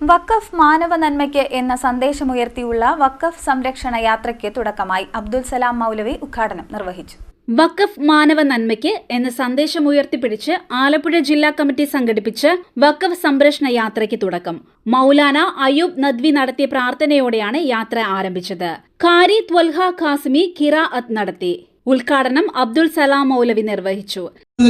വഖഫ് മാനവ നന്മയ്ക്ക് എന്ന സന്ദേശമുയർത്തിയുള്ള വഖഫ് സംരക്ഷണ യാത്രയ്ക്ക് തുടക്കമായി അബ്ദുൽ സലാം മൗലവി ഉദ്ഘാടനം നിർവഹിച്ചു. വഖഫ് മാനവ നന്മയ്ക്ക് എന്ന സന്ദേശം ഉയർത്തിപ്പിടിച്ച് ആലപ്പുഴ ജില്ലാ കമ്മിറ്റി സംഘടിപ്പിച്ച് വഖഫ് സംരക്ഷണ യാത്രയ്ക്ക് തുടക്കം. മൗലാന അയ്യൂബ് നദ്വി നടത്തിയ പ്രാർത്ഥനയോടെയാണ് യാത്ര ആരംഭിച്ചത്. ഖാരി ത്വൽഹ ഖാസിമി ഖിറാഅത്ത് നടത്തി. ഉദ്ഘാടനം അബ്ദുൾ സലാം മൗലവി നിർവഹിച്ചു.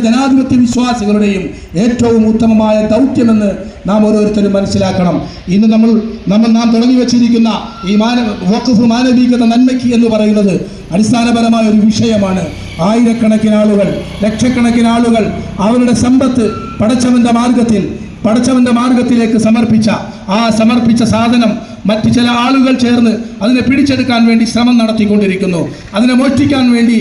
ജനാധിപത്യ വിശ്വാസികളുടെയും ഏറ്റവും ഉത്തമമായ ദൗത്യമെന്ന് നാം ഓരോരുത്തരും മനസ്സിലാക്കണം. ഇന്ന് നമ്മൾ നമ്മൾ നാം തുടങ്ങി വച്ചിരിക്കുന്ന ഈ മാനവ വഖഫ് മാനവീകത നന്മയ്ക്ക് എന്ന് പറയുന്നത് അടിസ്ഥാനപരമായ ഒരു വിഷയമാണ്. ആയിരക്കണക്കിന് ആളുകൾ ലക്ഷക്കണക്കിന് ആളുകൾ അവരുടെ സമ്പത്ത് പടച്ചവന്റെ മാർഗത്തിൽ പടച്ചവന്റെ മാർഗത്തിലേക്ക് സമർപ്പിച്ച ആ സമർപ്പിച്ച സാധനം മറ്റ് ചില ആളുകൾ ചേർന്ന് അതിനെ പിടിച്ചെടുക്കാൻ വേണ്ടി ശ്രമം നടത്തിക്കൊണ്ടിരിക്കുന്നു. അതിനെ മോഷ്ടിക്കാൻ വേണ്ടി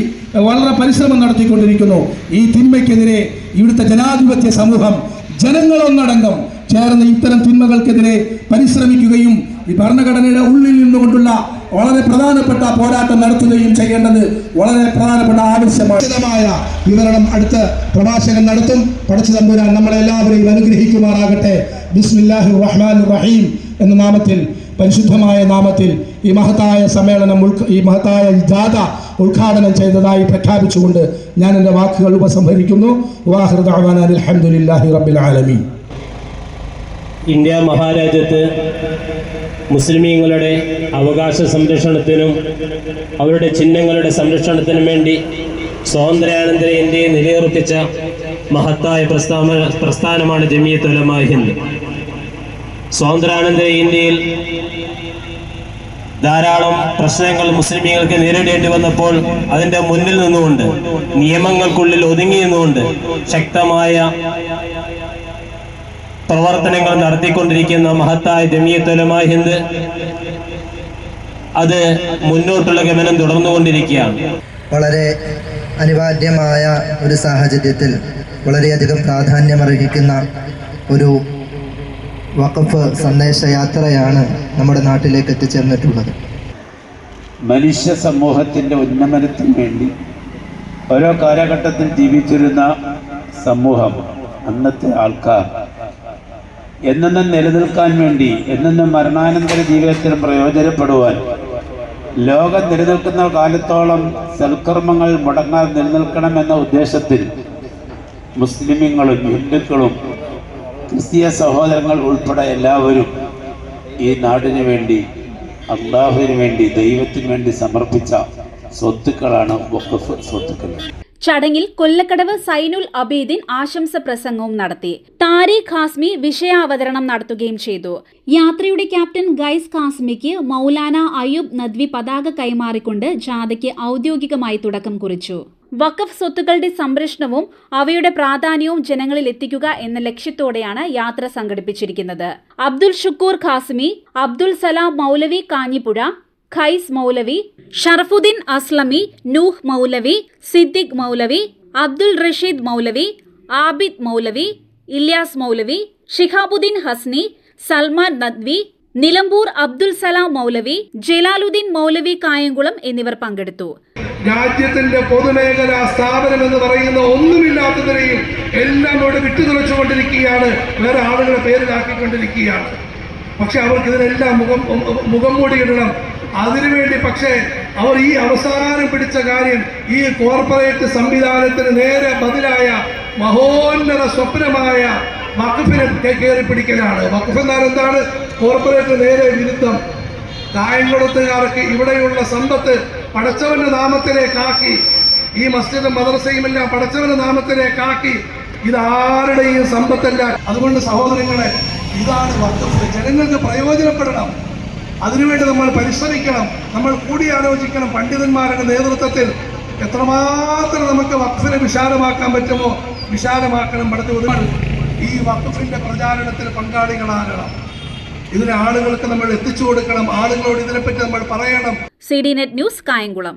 വളരെ പരിശ്രമം നടത്തിക്കൊണ്ടിരിക്കുന്നു. ഈ തിന്മയ്ക്കെതിരെ ഇവിടുത്തെ ജനാധിപത്യ സമൂഹം ജനങ്ങളൊന്നടങ്കം ചേർന്ന് ഇത്തരം തിന്മകൾക്കെതിരെ പരിശ്രമിക്കുകയും ഈ ഭരണഘടനയുടെ ഉള്ളിൽ നിന്നുകൊണ്ടുള്ള വളരെ പ്രധാനപ്പെട്ട പോരാട്ടം നടത്തുകയും ചെയ്യേണ്ടത് വളരെ പ്രധാനപ്പെട്ട ആവശ്യമായ വിവരണം അടുത്ത പ്രഭാഷകൻ നടത്തും. പഠിച്ചു തമ്പുരാൻ നമ്മളെല്ലാവരെയും അനുഗ്രഹിക്കുമാറാകട്ടെ. ബിസ്മില്ലാഹി റഹ്മാൻ റഹീം എന്ന നാമത്തിൽ പരിശുദ്ധമായ നാമത്തിൽ ഈ മഹത്തായ സമ്മേളനം ഈ മഹത്തായ ജാഥ ഉദ്ഘാടനം ചെയ്തതായി പ്രഖ്യാപിച്ചുകൊണ്ട് ഞാൻ എന്റെ വാക്കുകൾ ഉപസംഹരിക്കുന്നു. റബ്ബിൽ ഇന്ത്യ മഹാരാജ്യത്ത് മുസ്ലിമീങ്ങളുടെ അവകാശ സംരക്ഷണത്തിനും അവരുടെ ചിഹ്നങ്ങളുടെ സംരക്ഷണത്തിനും വേണ്ടി സ്വാതന്ത്ര്യാനന്തര ഇന്ത്യയെ നിലയുറപ്പിച്ച മഹത്തായ പ്രസ്ഥാന പ്രസ്ഥാനമാണ് ജമിയത്ത് ഉലമാ ഹിന്ദ്. സ്വാതന്ത്ര്യാനന്തര ഇന്ത്യയിൽ ധാരാളം പ്രശ്നങ്ങൾ മുസ്ലിമീങ്ങൾക്ക് നേരിടേണ്ടി വന്നപ്പോൾ അതിന്റെ മുന്നിൽ നിന്നുകൊണ്ട് നിയമങ്ങൾക്കുള്ളിൽ ഒതുങ്ങി നിന്നുകൊണ്ട് ശക്തമായ പ്രവർത്തനങ്ങൾ നടത്തിക്കൊണ്ടിരിക്കുന്ന മഹത്തായ ജമിയത്തലമായ ഹിന്ദ് അത് മുന്നോട്ടുള്ള ഗമനം തുടർന്നുകൊണ്ടിരിക്കുകയാണ്. വളരെ അനിവാര്യമായ ഒരു സാഹചര്യത്തിൽ വളരെയധികം പ്രാധാന്യമർഹിക്കുന്ന ഒരു വഖഫ് സന്ദേശയാത്രയാണ് നമ്മുടെ നാട്ടിലേക്ക് എത്തിച്ചേർന്നിട്ടുള്ളത്. മനുഷ്യ സമൂഹത്തിന്റെ ഉന്നമനത്തിന് വേണ്ടി ഓരോ കാലഘട്ടത്തിൽ ജീവിച്ചിരുന്ന സമൂഹം അന്നത്തെ ആൾക്കാർ എന്നെന്നും നിലനിൽക്കാൻ വേണ്ടി എന്നെന്നും മരണാനന്തര ജീവിതത്തിന് പ്രയോജനപ്പെടുവാൻ ലോകം നിലനിൽക്കുന്ന കാലത്തോളം സൽക്കർമ്മങ്ങൾ മുടങ്ങാതെ നിലനിൽക്കണമെന്ന ഉദ്ദേശത്തിൽ മുസ്ലിമീങ്ങളും ഹിന്ദുക്കളും ക്രിസ്തീയ സഹോദരങ്ങൾ ഉൾപ്പെടെ എല്ലാവരും ഈ നാടിനു വേണ്ടി അള്ളാഹുവിന് വേണ്ടി ദൈവത്തിന് വേണ്ടി സമർപ്പിച്ച സ്വത്തുക്കളാണ് വഖഫ് സ്വത്തുക്കൾ. ചടങ്ങിൽ കൊല്ലക്കടവ് സൈനുൽ അബീദിൻ ആശംസ പ്രസംഗവും നടത്തി. താരിഖ് ഖാസ്മി വിഷയാവതരണം നടത്തുകയും ചെയ്തു. യാത്രയുടെ ക്യാപ്റ്റൻ ഗൈസ് ഖാസ്മിക്ക് മൗലാന അയ്യൂബ് നദ്വി പതാക കൈമാറിക്കൊണ്ട് ജാഥയ്ക്ക് ഔദ്യോഗികമായി തുടക്കം കുറിച്ചു. വഖഫ് സ്വത്തുക്കളുടെ സംരക്ഷണവും അവയുടെ പ്രാധാന്യവും ജനങ്ങളിൽ എത്തിക്കുക എന്ന ലക്ഷ്യത്തോടെയാണ് യാത്ര സംഘടിപ്പിച്ചിരിക്കുന്നത്. അബ്ദുൽ ഷുക്കൂർ ഖാസിമി അബ്ദുൽ സലാം മൗലവി കാഞ്ഞിപ്പുഴ ഖൈസ് മൗലവി ഷറഫുദ്ദീൻ അസ്ലമി നൂഹ് മൗലവി സിദ്ദിഖ് മൗലവി അബ്ദുൽ റഷീദ് മൗലവി ആബിദ് മൗലവി ഇല്യാസ് മൗലവി ഷിഹാബുദ്ദീൻ ഹസ്നി സൽമാൻ നദ്വി നിലമ്പൂർ അബ്ദുൽ സലാം മൗലവി ജലാലുദ്ദീൻ മൗലവി കായംകുളം എന്നിവർ പങ്കെടുത്തു. രാജ്യത്തിന്റെ പൊതുമേഖലാ സ്ഥാപനം എന്ന് പറയുന്ന ഒന്നുമില്ലാത്തതിനെയും എല്ലാം ഇവിടെ വിട്ടുതുളച്ചുകൊണ്ടിരിക്കുകയാണ് വേറെ ആളുകളെ പേരിലാക്കിക്കൊണ്ടിരിക്കുകയാണ്. പക്ഷെ അവർക്ക് ഇതിനെല്ലാം മുഖം മുഖം മൂടിയിടണം. അതിനുവേണ്ടി പക്ഷേ അവർ ഈ അവസാനം പിടിച്ച കാര്യം ഈ കോർപ്പറേറ്റ് സംവിധാനത്തിന് നേരെ ബദലായ മഹോന്നത സ്വപ്നമായ വഖഫിനെ കയറി പിടിക്കലാണ്. വഖഫ് എന്നാൽ എന്താണ്? കോർപ്പറേറ്റ് നേരെ വിരുദ്ധം. കായംകുളത്തുകാർക്ക് ഇവിടെയുള്ള സമ്പത്ത് പടച്ചവന്റെ നാമത്തിലേക്കാക്കി ഈ മസ്ജിദും മദ്രസയും എല്ലാം പടച്ചവന്റെ നാമത്തിലേക്കാക്കി ഇതാരുടെയും സമ്പത്തല്ല. അതുകൊണ്ട് സഹോദരങ്ങളെ ഇതാണ് വക്കഫ് ജനങ്ങൾക്ക് പ്രയോജനപ്പെടണം. അതിനുവേണ്ടി നമ്മൾ പരിശ്രമിക്കണം. നമ്മൾ കൂടിയാലോചിക്കണം പണ്ഡിതന്മാരുടെ നേതൃത്വത്തിൽ. എത്രമാത്രം നമുക്ക് വഖഫിനെ വിശാലമാക്കാൻ പറ്റുമോ? വിശാലമാക്കണം പഠിച്ചു ഈ വഖഫിന്റെ പ്രചാരണത്തിൽ പങ്കാളികളാകണം. ഇതിന് ആളുകൾക്ക് നമ്മൾ എത്തിച്ചു കൊടുക്കണം. ആളുകളോട് ഇതിനെപ്പറ്റി നമ്മൾ പറയണം. C D Net News Kayamkulam.